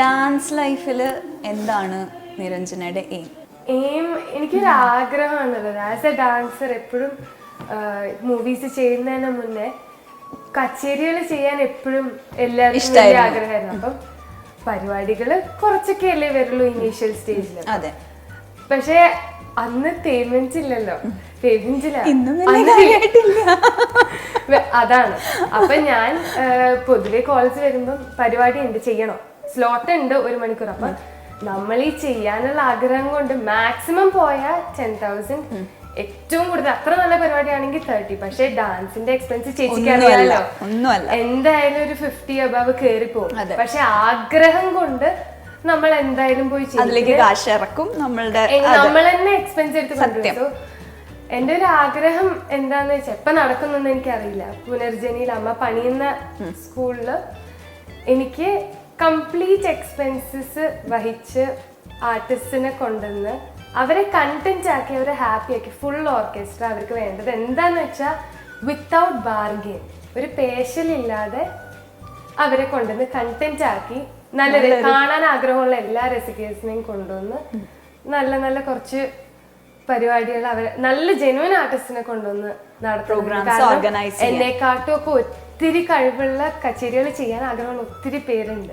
Dance ലൈഫിൽ എന്താണ് നിരഞ്ജനയുടെ aim aim എനിക്കൊരു ആഗ്രഹമാണുള്ളത് ആസ് എ ഡാൻസർ എപ്പോഴും മൂവീസ് ചെയ്യുന്നതിന് മുന്നേ കച്ചേരികൾ ചെയ്യാൻ എപ്പോഴും എല്ലാവർക്കും ആഗ്രഹമായിരുന്നു. അപ്പം പരിപാടികൾ കുറച്ചൊക്കെ അല്ലേ വരുള്ളൂ ഇനീഷ്യൽ സ്റ്റേജിൽ അതെ. പക്ഷേ അന്ന് പേയ്മെന്റ്സ് ഇല്ലല്ലോ അതാണ്. അപ്പൊ ഞാൻ പൊതുവെ കോളേജ് വരുമ്പം പരിപാടി ഉണ്ട് ചെയ്യണം? സ്ലോട്ട് ഉണ്ട് ഒരു മണിക്കൂർ. അപ്പൊ നമ്മൾ ഈ ചെയ്യാനുള്ള ആഗ്രഹം കൊണ്ട് മാക്സിമം പോയ ടെൻ തൗസൻഡ് ഏറ്റവും കൂടുതൽ അത്ര നല്ല പരിപാടിയാണെങ്കിൽ തേർട്ടി പക്ഷെ ഡാൻസിന്റെ എക്സ്പെൻസ് ചേച്ചിക്ക്. എന്തായാലും ഒരു ഫിഫ്റ്റി അബവ് കയറി പോകും. പക്ഷെ ആഗ്രഹം കൊണ്ട് നമ്മൾ എന്തായാലും പോയി ചെയ്യും. അതിലേക്ക് കാശ് ഇറക്കും നമ്മളുടെ നമ്മൾ തന്നെ എക്സ്പെൻസ് എടുത്ത് സത്യം. എന്റെ ഒരു ആഗ്രഹം എന്താന്ന് വെച്ചാൽ എപ്പൊ നടക്കുന്നെന്ന് എനിക്കറിയില്ല. പുനർജനിയിൽ അമ്മ പണിയുന്ന സ്കൂളിൽ എനിക്ക് കംപ്ലീറ്റ് എക്സ്പെൻസസ് വഹിച്ച് ആർട്ടിസ്റ്റിനെ കൊണ്ടുവന്ന് അവരെ കണ്ടന്റ് ആക്കി അവരെ ഹാപ്പി ആക്കി ഫുൾ ഓർക്കസ്ട്ര അവർക്ക് വേണ്ടത് എന്താന്ന് വെച്ചാൽ വിത്തൗട്ട് ബാർഗെയിൻ ഒരു പേശലില്ലാതെ അവരെ കൊണ്ടുവന്ന് കണ്ടന്റ് ആക്കി നല്ല കാണാൻ ആഗ്രഹമുള്ള എല്ലാ റെസിപ്പീസിനെയും കൊണ്ടുവന്ന് നല്ല നല്ല കുറച്ച് പരിപാടികൾ അവരെ നല്ല ജെനുവിൻ ആർട്ടിസ്റ്റിനെ കൊണ്ടുവന്ന് നടത്തുന്നു. എന്നെക്കാട്ടും ഒക്കെ ഒത്തിരി കഴിവുള്ള കച്ചേരികൾ ചെയ്യാൻ ആഗ്രഹമുള്ള ഒത്തിരി പേരുണ്ട്.